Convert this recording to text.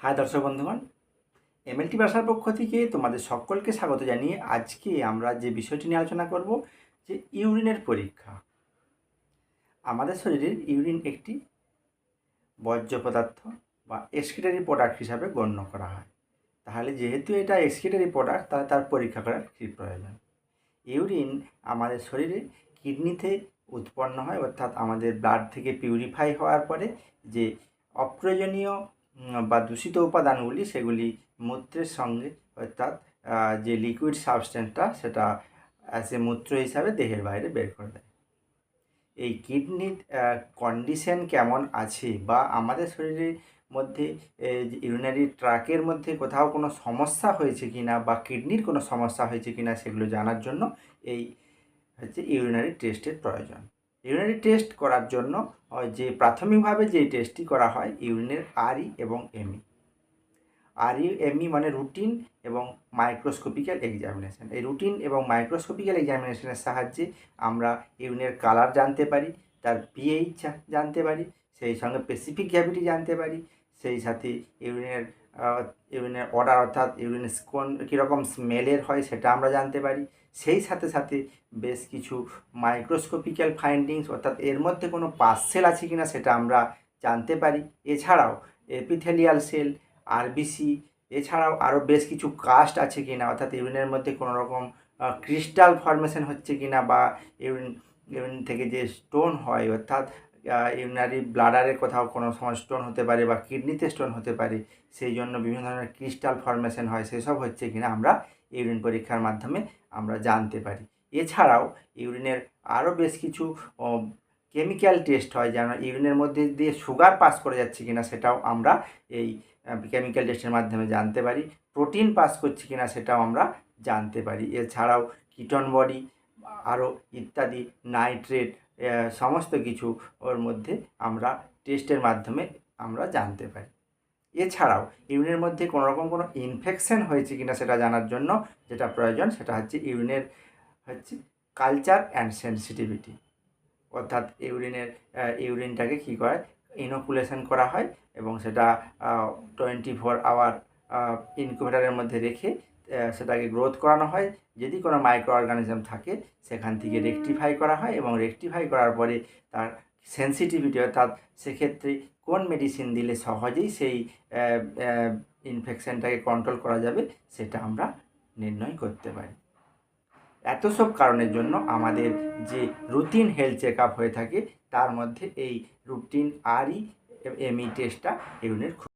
High দর্শক বন্ধুগণ, MLT ভাষার পক্ষ থেকে তোমাদের সকলকে স্বাগত জানিয়ে আজকে আমরা যে বিষয়টি নিয়ে আলোচনা করব, যে ইউরিনের পরীক্ষা। আমাদের শরীরের ইউরিন একটি বর্জ্য পদার্থ বা এক্সক্রিটারি প্রোডাক্ট হিসাবে গণ্য করা হয়। তাহলে যেহেতু এটা এক্সক্রিটারি প্রোডাক্ট তাহলে তার পরীক্ষা করার কী প্রয়োজন? ইউরিন আমাদের শরীরে কিডনিতে উৎপন্ন হয়, অর্থাৎ আমাদের ব্লাড থেকে পিউরিফাই হওয়ার পরে যে অপ্রয়োজনীয় বা দূষিত উপাদানগুলি সেগুলি মূত্রের সঙ্গে, অর্থাৎ যে লিকুইড সাবস্টেন্সটা সেটা অ্যাজ এ মূত্র হিসাবে দেহের বাইরে বের করে দেয়। এই কিডনির কন্ডিশন কেমন আছে বা আমাদের শরীরের মধ্যে ইউরিনারি ট্রাকের মধ্যে কোথাও কোনো সমস্যা হয়েছে কি না বা কিডনির কোনো সমস্যা হয়েছে কি না সেগুলো জানার জন্য এই হচ্ছে ইউরিনারি টেস্টের প্রয়োজন। ইউরিনারি টেস্ট করার জন্য যে প্রাথমিকভাবে যে টেস্টটি করা হয় ইউরিনের আরই এবং এমই। আরই, এমই মানে রুটিন এবং মাইক্রোস্কোপিক্যাল এক্সামিনেশান। এই রুটিন এবং মাইক্রোস্কোপিক্যাল এক্সামিনেশানের সাহায্যে আমরা ইউরিনের কালার জানতে পারি, তার পিএইচ জানতে পারি সেই সঙ্গে স্পেসিফিক গ্র্যাভিটি জানতে পারি, সেই সাথে ইউরিনের ইউরিনের অর্ডার অর্থাৎ ইউরিন কোন কীরকম স্মেলের হয় সেটা আমরা জানতে পারি। সেই সাথে সাথে বেশ কিছু মাইক্রোস্কোপিক্যাল ফাইন্ডিংস অর্থাৎ এর মধ্যে কোনো পার্সেল আছে কিনা সেটা আমরা জানতে পারি। এছাড়াও এপিথেলিয়াল সেল আরবিসি এছাড়াও আরও বেশ কিছু কাস্ট আছে কিনা অর্থাৎ ইউরিনের মধ্যে কোনো রকম ক্রিস্টাল ফর্মেশন হচ্ছে কি না বা ইউরিন ইউরিন থেকে যে স্টোন হয় অর্থাৎ ইউরিনারি ব্লাডারে কোথাও কোনো সময় স্টোন হতে পারে বা কিডনিতে স্টোন হতে পারে, সেই জন্য বিভিন্ন ধরনের ক্রিস্টাল ফর্মেশন হয়, সেসব হচ্ছে কিনা আমরা ইউরিন পরীক্ষার মাধ্যমে আমরা জানতে পারি। এছাড়াও ইউরিনের আরও বেশ কিছু কেমিক্যাল টেস্ট হয়, যেন ইউরিনের মধ্যে দিয়ে সুগার পাস করে যাচ্ছে কিনা সেটাও আমরা এই কেমিক্যাল টেস্টের মাধ্যমে জানতে পারি প্রোটিন পাস করছে কিনা সেটাও আমরা জানতে পারি। এছাড়াও কিটন বডি আরও ইত্যাদি নাইট্রেট সমস্ত কিছু ওর মধ্যে আমরা টেস্টের মাধ্যমে আমরা জানতে পারি। এছাড়াও ইউরিনের মধ্যে কোনো রকম কোনো ইনফেকশন হয়েছে কিনা সেটা জানার জন্য যেটা প্রয়োজন সেটা হচ্ছে ইউরিনের হচ্ছে কালচার অ্যান্ড সেন্সিটিভিটি অর্থাৎ ইউরিনের ইউরিনটাকে কী করে? ইনোকুলেশন করা হয় এবং সেটা টোয়েন্টি ফোর আওয়ার ইনকিউবেটারের মধ্যে রেখে সেটাকে গ্রোথ করানো হয়। যদি কোনো মাইক্রো অর্গানিজম থাকে সেখান থেকে রেকটিফাই করা হয় এবং রেকটিফাই করার পরে তার সেন্সিটিভিটি অর্থাৎ সেক্ষেত্রে কোন মেডিসিন দিলে সহজেই সেই ইনফেকশনটাকে কন্ট্রোল করা যাবে সেটা আমরা নির্ণয় করতে পারি। এত সব কারণের জন্য আমাদের যে রুটিন হেলথ চেক হয়ে থাকে তার মধ্যে এই রুটিন আরই এমই টেস্টটা খুব